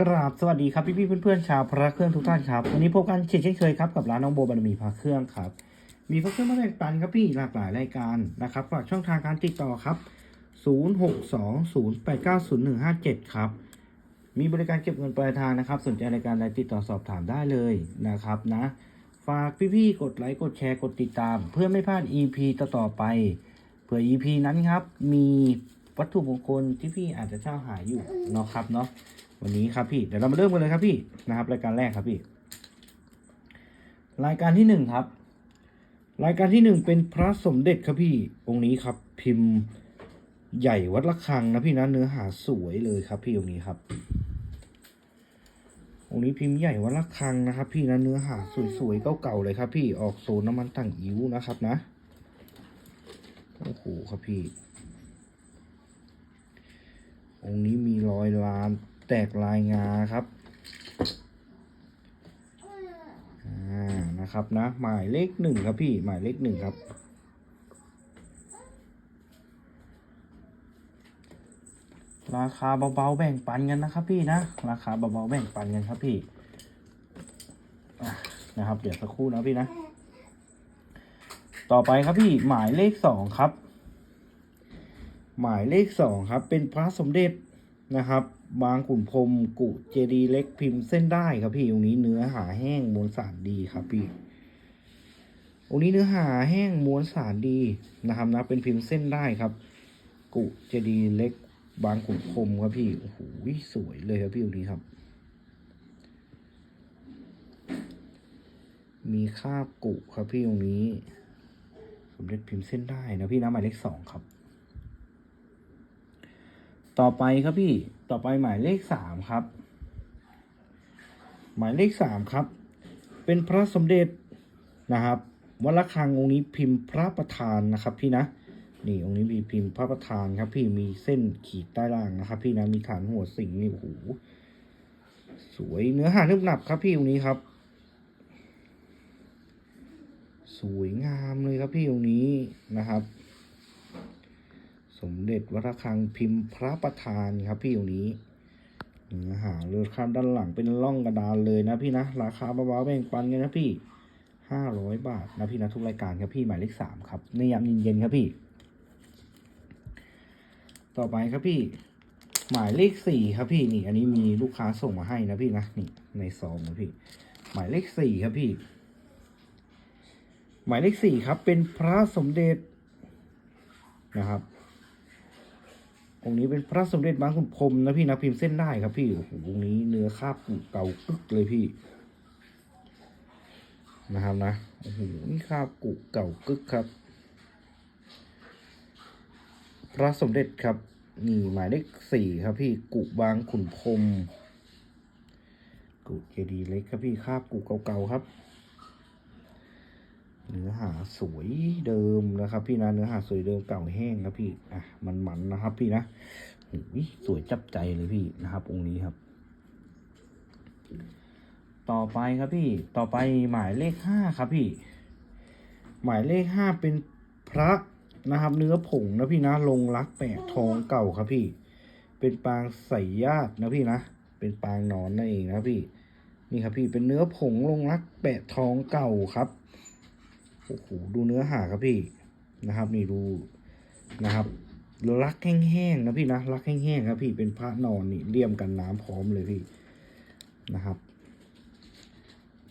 กราบสวัสดีครับพี่พี่เพื่อนๆชาวพระเครื่องทุกท่านครับวันนี้พบกันเช่นเคยครับกับร้านน้องโบบารมีพระเครื่องครับ มีพระเครื่องมาแบ่งปันครับพี่หลากหลายรายการนะครับฝากช่องทางการติดต่อครับ 0620890157 ครับ มีบริการเก็บเงินปลายทางนะครับ สนใจรายการใดติดต่อสอบถามได้เลยนะครับนะ ฝากพี่ๆกดไลค์กดแชร์กดติดตาม เพื่อไม่พลาด EP ต่อๆไปเผื่อ EP นั้นครับมีวัตถุมงคลที่พี่อาจจะเช่าหาอยู่เนาะครับเนาะ วันนี้ครับพี่เดี๋ยวเรามาเริ่มกันเลยครับพี่นะครับ รายการแรกครับพี่ รายการที่หนึ่งครับ รายการที่หนึ่งเป็นพระสมเด็จครับพี่องค์นี้ครับ พิมพ์ใหญ่วัดระฆังนะพี่นะเนื้อหาสวยเลยครับ พี่องค์นี้ครับองค์นี้พิมพ์ใหญ่วัดระฆังนะครับ พี่นะเนื้อหาสวยๆเก่าๆเลยครับ พี่ออกโซนน้ำมันตั้งอิ้วนะครับนะโอ้โหครับพี่องค์นี้มีรอยลาน แตกลายงาครับอ่านะครับนะหมายเลขหนึ่งครับพี่หมายเลขหนึ่งครับ ราคาเบาๆแบ่งปันกันนะครับพี่นะ ราคาเบาๆแบ่งปันกันครับพี่นะครับ เดี๋ยวสักครู่นะพี่นะ ต่อไปครับพี่หมายเลขสองครับ หมายเลขสองครับ เป็นพระสมเด็จ นะครับ บางขุนพรมกุเจดีเล็กพิมพ์เส้นได้ครับพี่องนี้เนื้อหาแห้งมวลสารดีครับพี่องนี้เนื้อหาแห้งมวลสารดีนะครับนะเป็นพิมพ์เส้นได้ครับ กุเจดีเล็ก บางขุนพรมครับพี่โอ้โหสวยเลยครับพี่องนี้ครับ มีคาบกุครับพี่องนี้สมเด็จพิมพ์เส้นได้นะพี่นะหมายเลขสองครับ ต่อไปครับพี่ ต่อไปหมายเลขสามครับ หมายเลขสามครับ เป็นพระสมเด็จนะครับวัดระฆังองค์นี้พิมพ์พระประธานนะครับพี่นะนี่องค์นี้มีพิมพ์พระประธานครับ พี่มีเส้นขีดใต้ล่างนะครับ พี่นะมีฐานหัวสิงห์นี่โอ้โหสวยเนื้อหานึบหนับครับพี่องค์นี้ครับ สวยงามเลยครับพี่องค์นี้นะครับ สมเด็จวัดระฆังพิมพ์พระประธานครับพี่องค์นี้เนื้อหาเลือดข้ามด้านหลังเป็นร่องกระดานเลยนะพี่นะราคาเบาๆแบ่งปันกันนะพี่ห้าร้อยบาทนะพี่นะทุกรายการครับพี่หมายเลขสามครับในยามเย็นๆครับพี่ ต่อไปครับพี่ หมายเลขสี่ครับพี่นี่ อันนี้มีลูกค้าส่งมาให้นะพี่นะนี่ในซองนะพี่ หมายเลขสี่ครับพี่ หมายเลขสี่ครับ เป็นพระสมเด็จนะครับ องค์นี้เป็นพระสมเด็จบางขุนพรมนะพี่นะพิมพ์เส้นได้ครับพี่โอ้โหองค์นี้เนื้อคาบกุเก่ากึกเลยพี่ นะครับนะโอ้โหนี่คาบกุเก่ากึกครับ พระสมเด็จครับนี่หมายเลขสี่ครับพี่กุบางขุนพรมกุเจดีย์เล็กครับพี่คาบกุเก่าๆครับ สวยเดิมนะครับพี่นะเนื้อหาสวยเดิมเก่าแห้งครับพี่อะมันๆนนะครับ พี่นะโอ้ยสวยจับใจเลยพี่นะครับองค์นี้ครับ ต่อไปครับพี่ต่อไปหมายเลขห้าครับพี่ หมายเลขห้าเป็นพระนะครับ เนื้อผงนะพี่นะลงรักแปะทองเก่าครับพี่ เป็นปางใส่ญาตินะพี่นะเป็นปางนอนนั่นเองนะพี่นี่ครับพี่เป็นเนื้อผงลงรักแปะทองเก่าครับ โอ้โหดูเนื้อหาครับพี่นะครับ นี่ดูนะครับรักแห้งๆนะพี่นะรักแห้งๆครับพี่เป็นพระนอนนี่เลี่ยมกันน้ำพร้อมเลยพี่นะครับ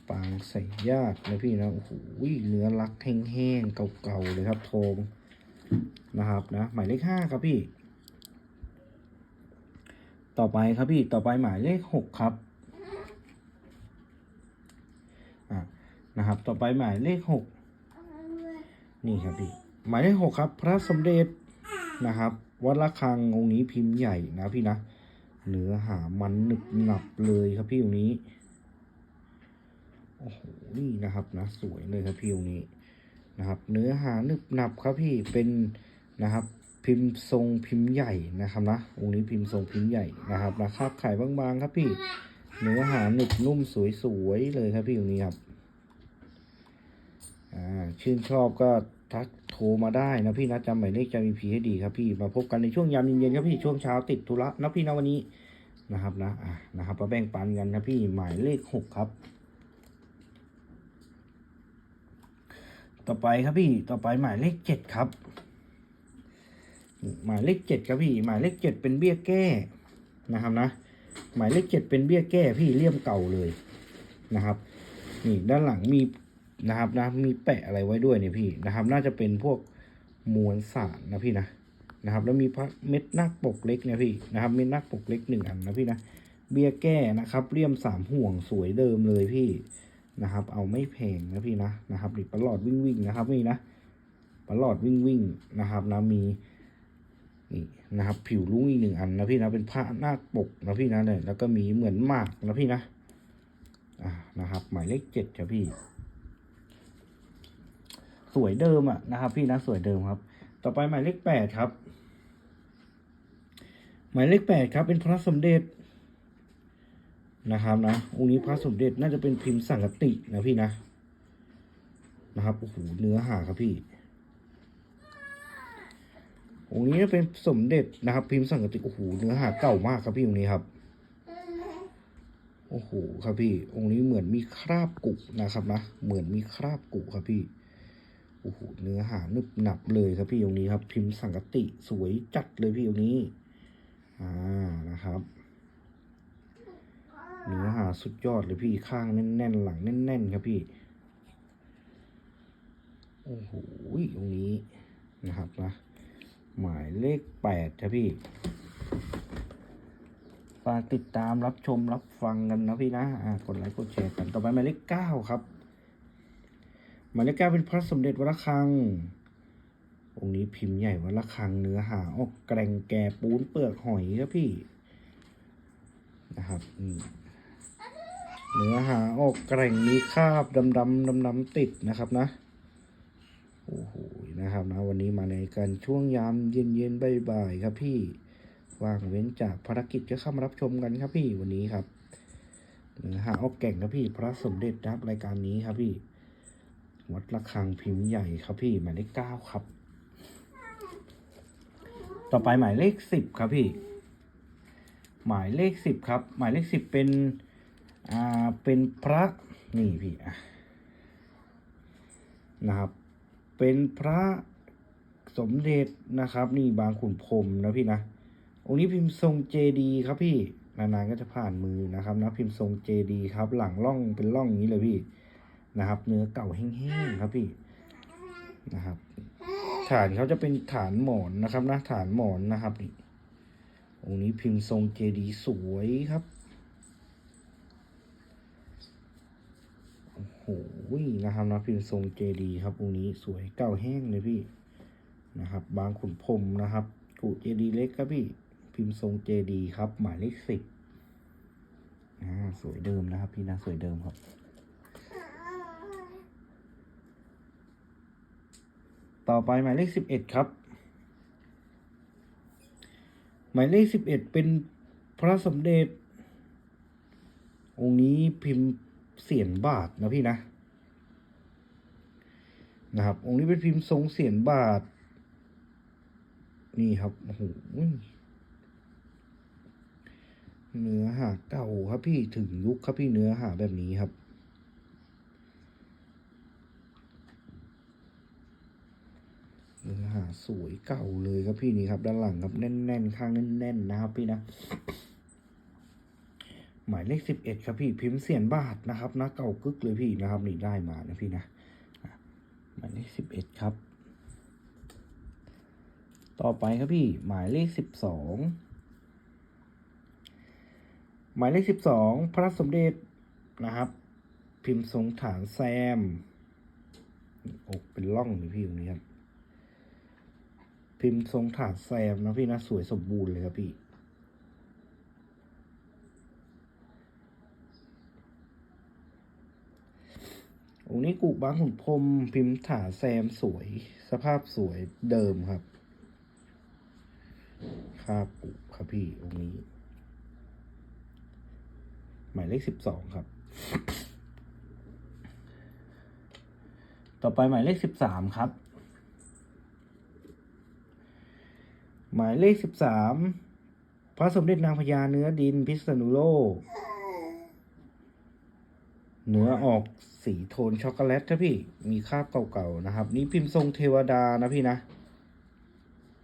ปางใส่ญาตินะพี่นะโอ้โหเนื้อรักแห้งๆเก่าๆเลยครับทองนะครับนะหมายเลขห้าครับพี่ ต่อไปครับพี่ต่อไปหมายเลขหกครับอะนะครับ ต่อไปหมายเลขหก นี่ครับพี่หมายเลขหกครับ พระสมเด็จนะครับ วัดระฆังองค์นี้พิมพ์ใหญ่นะพี่นะเนื้อหามันหนึบหนับเลยครับพี่องค์นี้โอ้โหนี่นะครับนะสวยเลยครับพี่องค์นี้นะครับ เนื้อหาหนึบหนับครับพี่เป็นนะครับพิมพ์ทรงพิมพ์ใหญ่นะครับนะองค์นี้พิมพ์ทรงพิมพ์ใหญ่นะครับราคาขายบางๆครับพี่ เนื้อหาหนึบนุ่มสวยๆเลยครับพี่องค์นี้ครับ ชื่นชอบก็ทักโทรมาได้นะพี่นะจำหมายเลขจำอีพีให้ดีครับพี่มาพบกันในช่วงยามเย็นๆครับพี่ช่วงเช้าติดธุระนะพี่นะวันนี้นะครับนะอะนะครับมาแบ่งปันกันครับพี่หมายเลขหกครับ ต่อไปครับพี่ต่อไปหมายเลขเจ็ดครับ หมายเลขเจ็ดครับพี่หมายเลขเจ็ดเป็นเบี้ยแก้นะครับนะ หมายเลขเจ็ดเป็นเบี้ยแก้พี่เลี่ยมเก่าเลยนะครับนี่ด้านหลังมี นะครับนะมีแปะอะไรไว้ด้วยเนี่ยพี่นะครับ น่าจะเป็นพวกมวลสารนะพี่นะนะครับ แล้วมีพระเม็ดนาคปกเล็กเนี่ยพี่นะครับเม็ดนาคปกเล็กหนึ่งอันนะพี่นะเบี้ยแก้นะครับเลี่ยมสามห่วงสวยเดิมเลยพี่นะครับ เอาไม่แพงนะพี่นะนะครับนี่ประหลอดวิ่งวิ่งนะครับนี่นะประหลอดวิ่งวิ่งนะครับนะมีนี่นะครับ ผิวลุ้งอีกหนึ่งอันนะพี่นะเป็นผ้าหน้าปกนะพี่นะเนี่ยแล้วก็มีเหมือนหมากนะพี่นะอ่านะครับ หมายเลขเจ็ดครับพี่ สวยเดิมอะนะครับ พี่นะสวยเดิมครับ ต่อไปหมายเลขแปดครับ หมายเลขแปดครับ เป็นพระสมเด็จนะครับนะองค์นี้พระสมเด็จน่าจะเป็นพิมพ์สังกตินะพี่นะนะครับโอ้โหเนื้อหาครับพี่องค์นี้เป็นสมเด็จนะครับ พิมพ์สังกติโอ้โหเนื้อหาเก่ามากครับพี่องค์นี้ครับโอ้โหครับพี่องค์นี้เหมือนมีคราบกุกนะครับนะเหมือนมีคราบกุกครับพี่ โอ้โหเนื้อหานึบหนับเลยครับพี่องค์นี้ครับ พิมพ์สังกติสวยจัดเลยพี่องค์นี้ อ่านะครับ เนื้อหาสุดยอดเลยพี่ข้างแน่นๆหลังแน่นๆครับพี่โอ้โหองนี้นะครับนะหมายเลขแปดครับพี่ฝากติดตามรับชมรับฟังกันนะพี่นะ อ่ากดไลค์กดแชร์กันต่อไปหมายเลขเก้าครับ หมายเลขเก้าเป็นพระสมเด็จวัดระฆัง องค์นี้พิมพ์ใหญ่วัดระฆังเนื้อหาออกแกร่งแก่ปูนเปลือกหอยครับพี่ นะครับเนื้อหาออกแกร่งมีคราบดำดำดำดำๆติดนะครับนะโอ้โหนะครับนะวันนี้มาในการช่วงยามเย็นเย็นบ่ายๆครับพี่ว่างเว้นจากภารกิจก็เข้ามารับชมกันครับพี่วันนี้ครับเนื้อหาออกแก่งครับพี่ พระสมเด็จนะครับรายการนี้ครับพี่ วัดระฆังพิมพ์ใหญ่ครับพี่หมายเลขเก้าครับ ต่อไปหมายเลขสิบครับพี่ หมายเลขสิบครับ หมายเลขสิบเป็นอ่าเป็นพระนี่พี่อะนะครับ เป็นพระสมเด็จนะครับ นี่บางขุนพรมนะพี่นะองค์นี้พิมพ์ทรงเจดีครับพี่นานๆก็จะผ่านมือนะครับนะพิมพ์ทรงเจดีครับ หลังร่องเป็นร่องนี้เลยพี่ นะครับ เนื้อเก่าแห้งๆครับพี่นะครับ ฐานเขาจะเป็นฐานหมอนนะครับนะฐานหมอนนะครับนี่องค์นี้พิมพ์ทรงเจดีสวยครับโอ้โหนะครับนะพิมพ์ทรงเจดีครับองค์นี้สวยเก่าแห้งเลยพี่นะครับ บางขุนพรหมนะครับกูเจดีเล็กครับพี่พิมพ์ทรงเจดีครับ หมายเลขสิบอ่าสวยเดิมนะครับ พี่นะสวยเดิมครับ ต่อไปหมายเลขสิบเอ็ดครับ หมายเลขสิบเอ็ดเป็นพระสมเด็จ องค์นี้พิมพ์เสียนบาทนะพี่นะ นะครับ องค์นี้เป็นพิมพ์ทรงเสียนบาท นี่ครับโอ้โหเนื้อหาเก่าครับพี่ถึงยุคครับพี่เนื้อหาแบบนี้ครับ เนื้อหา สวยเก่าเลยครับพี่นี่ครับด้านหลังครับแน่นๆข้างแน่น ๆ นะครับพี่นะ หมายเลขสิบเอ็ดครับพี่พิมพ์เสียนบาทนะครับนะเก่ากึกเลยพี่นะครับ นี่ได้มานะพี่นะหมายเลขสิบเอ็ดครับ ต่อไปครับพี่หมายเลขสิบสองหมายเลขสิบสองพระสมเด็จนะครับ พิมพ์ทรงฐานแซมอกเป็นร่องเลยพี่ตรงนี้ครับ พิมพ์ทรงฐานแซมนะพี่นะสวยสมบูรณ์เลยครับพี่องค์นี้กุบางขุนพรมพิมพ์ถาแซมสวย สภาพสวยเดิมครับคากุครับพี่องค์นี้ หมายเลขสิบสองครับ ต่อไปหมายเลขสิบสามครับ หมายเลขสิบสามพระสมเด็จนางพญาเนื้อดินพิษณุโลกเนื้อออกสีโทนช็อกโกแลตนะพี่ มีคราบเก่าๆนะครับ นี่พิมพ์ทรงเทวดานะพี่นะ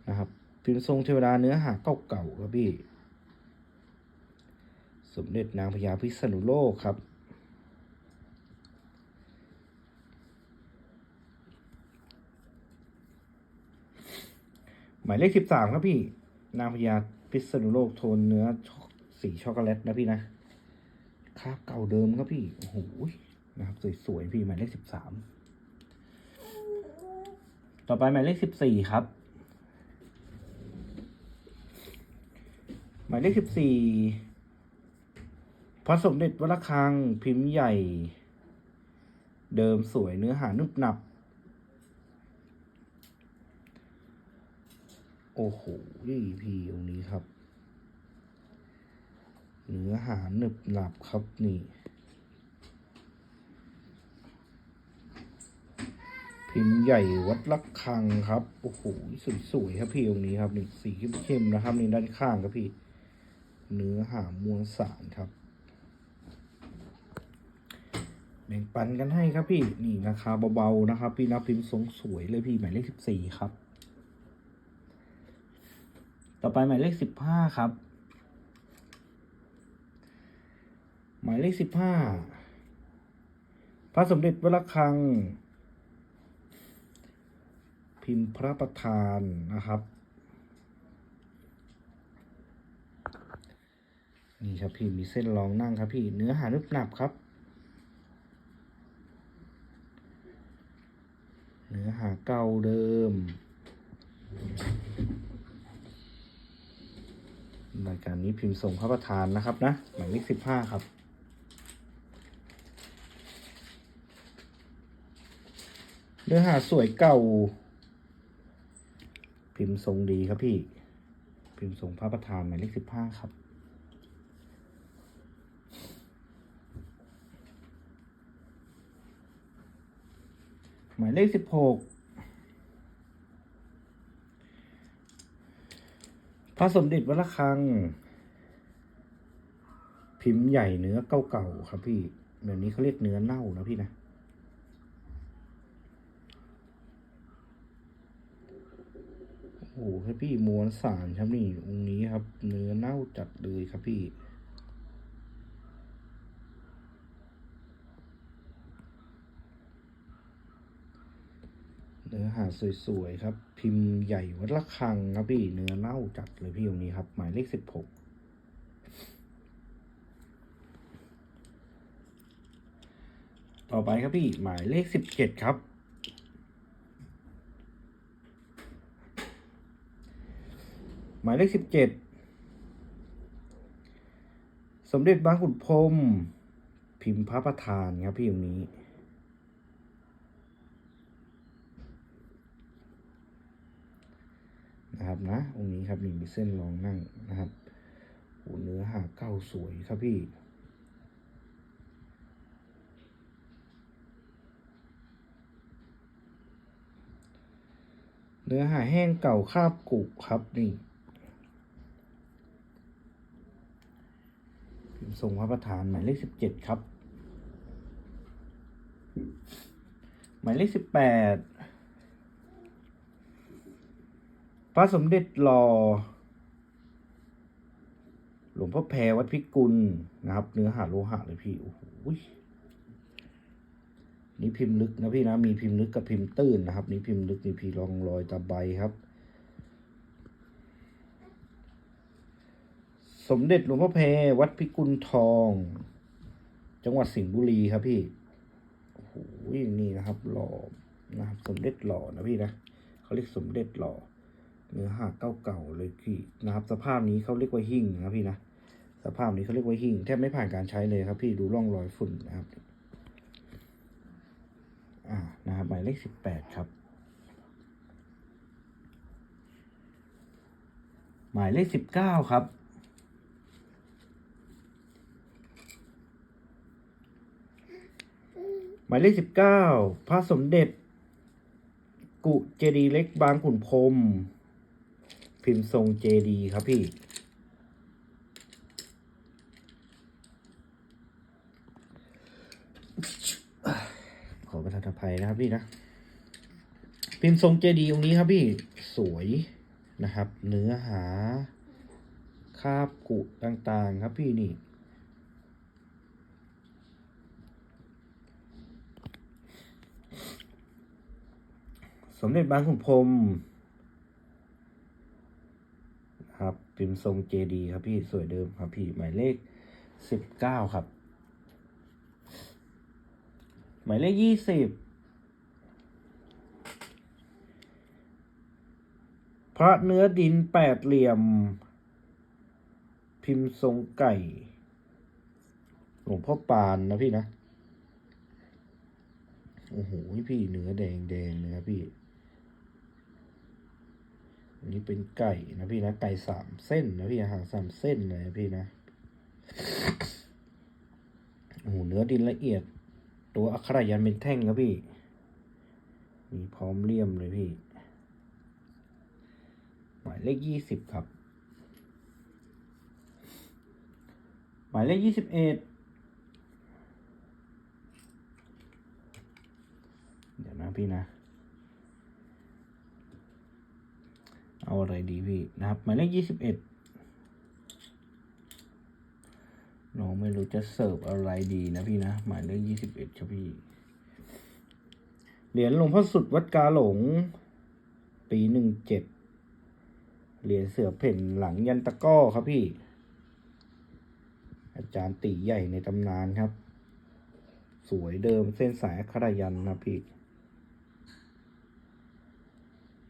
นะครับ พิมพ์ทรงเทวดาเนื้อหาเก่าๆครับพี่ สมเด็จนางพญาพิษณุโลกครับ หมายเลขสิบสามครับพี่นางพญาพิษณุโลกโทนเนื้อสีช็อกโกแลตนะพี่นะคราบเก่าเดิมครับพี่โอ้โหนะครับสวยๆพี่หมายเลขสิบสามต่อไปหมายเลขสิบสี่ครับ หมายเลขสิบสี่พระสมเด็จวระฆังพิมพ์ใหญ่ เดิมสวยเนื้อหานุบหนับ โอ้โหนี่พีองนี้ครับ เนื้อหาหนึบหนับครับนี่ พิมพ์ใหญ่วัดระฆังครับ โอ้โหสวยๆครับพี่องนี้ครับนี่สีเข้มๆนะครับนี่ด้านข้างครับพี่ เนื้อหามวลสารครับแบ่งปันกันให้ครับพี่ นี่ราคาเบาๆนะครับ พี่นับพิมพ์ทรงสวยเลยพี่หมายเลขสิบสี่ครับ ต่อไปหมายเลขสิบห้าครับ หมายเลขสิบห้าพระสมเด็จวรคัง พิมพ์พระประธานนะครับ นี่ครับพี่มีเส้นรองนั่งครับพี่เนื้อหานึบหนับครับ เนื้อหาเก่าเดิม รายการนี้พิมพ์ส่งพระประธานนะครับนะหมายเลขสิบห้าครับเนื้อหาสวยเก่า พิมพ์ทรงดีครับพี่ พิมพ์ส่งพระประธานหมายเลขสิบห้าครับหมายเลขสิบหก พระสมเด็จวัดระฆัง พิมพ์ใหญ่เนื้อเก่าๆครับพี่เดี๋ยวนี้เขาเรียกเนื้อเน่านะพี่นะ โอ้โหครับพี่มวลสารครับนี่องค์นี้ครับ เนื้อเน่าจัดเลยครับพี่ เนื้อหาสวยๆครับ พิมพ์ใหญ่วัดระฆังครับพี่เนื้อเน่าจัดเลยพี่องนี้ครับ หมายเลขสิบหกต่อไปครับพี่หมายเลขสิบเจ็ดครับ หมายเลขสิบเจ็ดสมเด็จบางขุนพรมพิมพ์พระประธานครับพี่องนี้ นะครับนะองค์นี้ครับนี่มีเส้นรองนั่งนะครับโอ้เนื้อหาเก้าสวยครับพี่เนื้อหาแห้งเก่าคาบกุครับนี่พิมพ์ทรงพระประธานหมายเลขสิบเจ็ดครับ หมายเลขสิบแปด พ ระสมเด็จหลอหลวงพ่อแพรวัดพิกุลนะครับ เนื้อหาโลหะเลยพี่โอ้โหนี่พิมพ์ลึกนะพี่นะ มีพิมพ์ลึกกับพิมพ์ตื้นนะครับ นี่พิมพ์ลึกนี่พี่รองรอยตะไบครับ สมเด็จหลวงพ่อแพรวัดพิกุลทอง จังหวัดสิงห์บุรีครับพี่โอ้โหนี่นะครับหล่อนะครับ สมเด็จหล่อนะพี่นะเขาเรียกสมเด็จหล่อ เนื้อหาเก่าๆเลยพี่นะครับ สภาพนี้เขาเรียกว่าหิ่งนะพี่นะสภาพนี้เขาเรียกว่าหิ่งแทบไม่ผ่านการใช้เลยครับพี่ดูร่องรอยฝุ่นนะครับ อ่านะครับหมายเลขสิบแปดครับ หมายเลขสิบเก้าครับหมายเลขสิบเก้าพระสมเด็จ กุเจดีเล็กบางขุนพรม พิมพ์ทรงเจดีครับพี่ ขอประทานอภัยนะครับพี่นะ พิมพ์ทรงเจดีตรงนี้ครับพี่สวยนะครับ เนื้อหา คาบกุต่างๆครับพี่นี่สมเด็จบางขุนพรม พิมพ์ทรงเจดีครับพี่สวยเดิมครับพี่หมายเลขสิบเก้าครับ หมายเลขยี่สิบพระเนื้อดินแปดเหลี่ยม พิมพ์ทรงไก่ หลวงพ่อปานนะพี่นะ โอ้โหพี่เนื้อแดงแดงเลยครับพี่ อันนี้เป็นไก่นะพี่นะ ไก่สามเส้นนะพี่หางสามเส้นเลยนะพี่นะโอ้โหเนื้อดินละเอียด ตัวอักขระยันเป็นแท่งครับพี่ มีพร้อมเลี่ยมเลยพี่ หมายเลขยี่สิบครับ หมายเลขยี่สิบเอ็ดเดี๋ยวนะพี่นะ เอาอะไรดีพี่นะครับหมายเลขยี่สิบเอ็ดน้องไม่รู้จะเสิร์ฟอะไรดีนะพี่นะ หมายเลขยี่สิบเอ็ดครับพี่ เหรียญหลวงพ่อสุดวัดกาหลง ปีหนึ่งเจ็ดเหรียญเสือเพ่นหลังยันตะก้อครับพี่ อาจารย์ตีใหญ่ในตำนานครับ สวยเดิมเส้นสายอัครยันนะพี่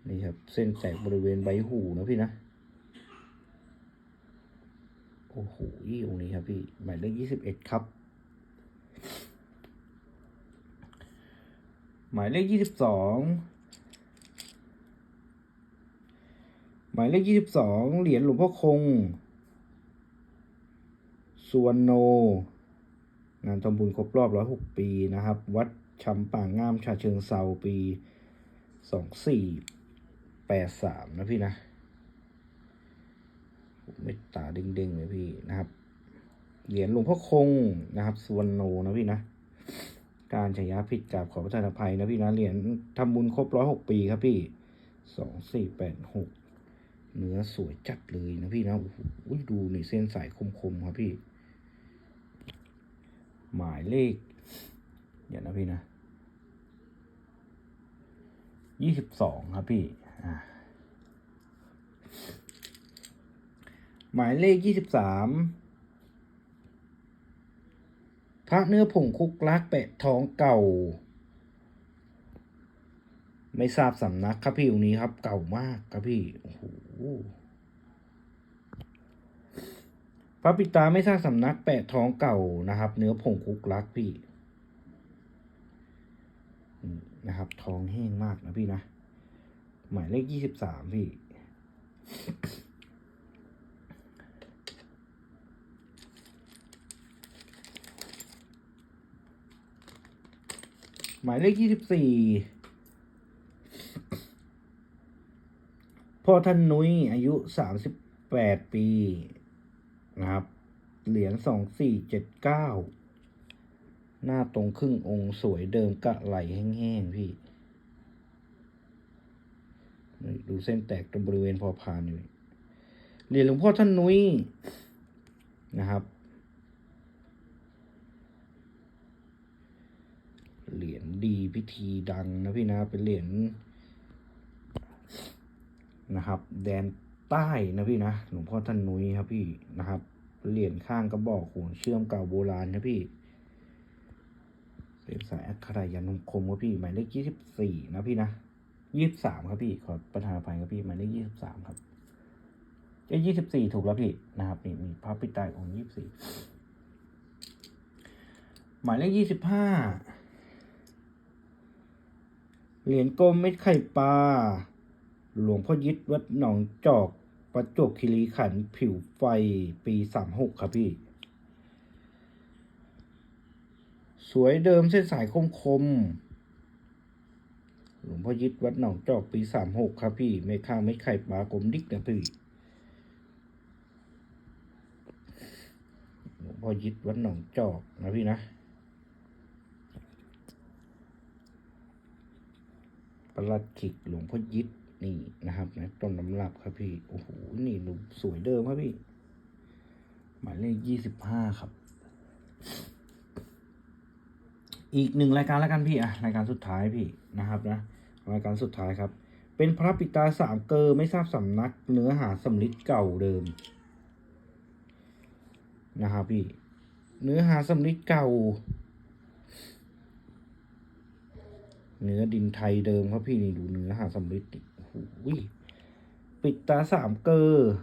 นี่ครับ เส้นแตกบริเวณใบหูนะพี่นะโอ้โหองนี้ครับพี่หมายเลขยี่สิบเอ็ดครับ หมายเลขยี่สิบสองหมายเลขยี่สิบสองเหรียญหลวงพ่อคงสุวรรณโน งานทำบุญครบรอบร้อยหกปีนะครับ วัดชำป่างงามชาเชิงเซาปีสองสี่ แปดสามนะพี่นะเม็ดตาเด้งๆเลยพี่นะครับเหรียญหลวงพ่อคงนะครับสวรรณโนนะพี่นะการฉายาผิดกับขอประทานอภัยนะพี่นะเหรียญทำบุญครบร้อยหกปีครับพี่สองสี่แปดหกเนื้อสวยจัดเลยนะพี่นะโอ้โหดูในเส้นสายคมๆครับพี่ หมายเลขเดี๋ยวนะพี่นะยี่สิบสองครับพี่ หมายเลขยี่สิบสามพระเนื้อผงคุกลักแปะทองเก่า ไม่ทราบสำนักครับพี่องค์นี้ครับ เก่ามากครับพี่โอ้โหพระปิตาไม่ทราบสำนักแปะท้องเก่านะครับ เนื้อผงคุกลักพี่นี่นะครับ ท้องแห้งมากนะพี่นะ หมายเลขยี่สิบสามพี่ หมายเลขยี่สิบสี่พ่อท่านนุ้ยอายุสามสิบแปดปีนะครับ เหรียญสองสี่เจ็ดเก้าหน้าตรงครึ่งองค์สวยเดิมกะไหลแห้งๆพี่นี่ ดูเส้นแตกตรงบริเวณพอพานอยู่เหรียญหลวงพ่อท่านนุ้ยนะครับ เหรียญดีพิธีดังนะพี่นะ เป็นเหรียญนะครับ แดนใต้นะพี่นะ หลวงพ่อท่านนุ้ยครับพี่นะครับ เหรียญข้างกระบอกหัวเชื่อมเก่าโบราณนะพี่เป็นสายอัครายันต์คมครับพี่ หมายเลขยี่สิบสี่นะพี่นะ ยี่สิบสามครับพี่ ขอประธานอภัยครับพี่หมายเลขยี่สิบสามครับเอ้ยี่สิบสี่ถูกแล้วพี่นะครับนี่มีพระปิดตายองค์ยี่สิบสี่หมายเลขยี่สิบห้าเหรียญกลมเม็ดไข่ปลาหลวงพ่อยิดวัดหนองจอกประจวบคีรีขันธ์ผิวไฟปีสามหกครับพี่ สวยเดิมเส้นสายคมคม หลวงพ่อยิดวัดหนองจอกปีสามหกครับพี่ ไม่ข้างไม่ไข่ปลากลมดิกนะพี่ หลวงพ่อยิดวัดหนองจอกนะพี่นะประหลัดขิกหลวงพ่อยิดนี่นะครับนะต้นน้ำรับครับพี่ โอ้โห นี่ดูสวยเดิมครับพี่ หมายเลขยี่สิบห้าครับ อีกหนึ่งรายการแล้วกันพี่อะรายการสุดท้ายพี่นะครับนะ รายการสุดท้ายครับ เป็นพระปิตาสามเกอไม่ทราบสำนัก เนื้อหาสำลิดเก่าเดิมนะครับพี่ เนื้อหาสำลิดเก่า เนื้อดินไทยเดิมครับพี่นี่ดูเนื้อหาสำลิดโอ้โหปิดตาสามเกอร์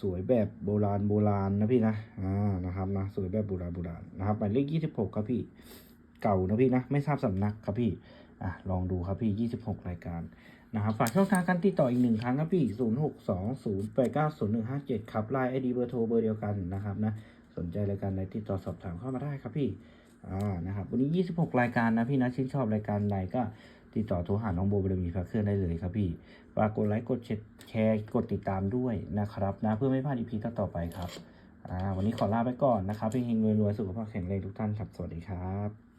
สวยแบบโบราณโบราณนะพี่นะ อ่า นะครับนะ สวยแบบโบราณโบราณนะครับหมายเลขยี่สิบหกครับพี่ เก่านะพี่นะ ไม่ทราบสำนักครับพี่ อะลองดูครับพี่ยี่สิบหกรายการนะครับฝากช่องทางการติดต่ออีกหนึ่งครั้งครับพี่ศูนย์หกสองศูนย์แปดเก้าศูนย์หนึ่งห้าเจ็ดครับไลน์ไอดีเบอร์โทรเบอร์เดียวกันนะครับนะสนใจรายการใดติดต่อสอบถามเข้ามาได้ครับพี่อ่านะครับวันนี้ 26 รายการนะพี่นะชื่นชอบรายการใดก็ติดต่อโทรหาน้องโบบารมีพระเครื่องได้เลยครับพี่ฝากกดไลค์กดแชร์กดติดตามด้วยนะครับนะเพื่อไม่พลาดอีพีต่อไปครับอ่าวันนี้ขอลาไปก่อนนะครับเฮงๆรวยๆสุขภาพแข็งแรงทุกท่านครับ สวัสดีครับ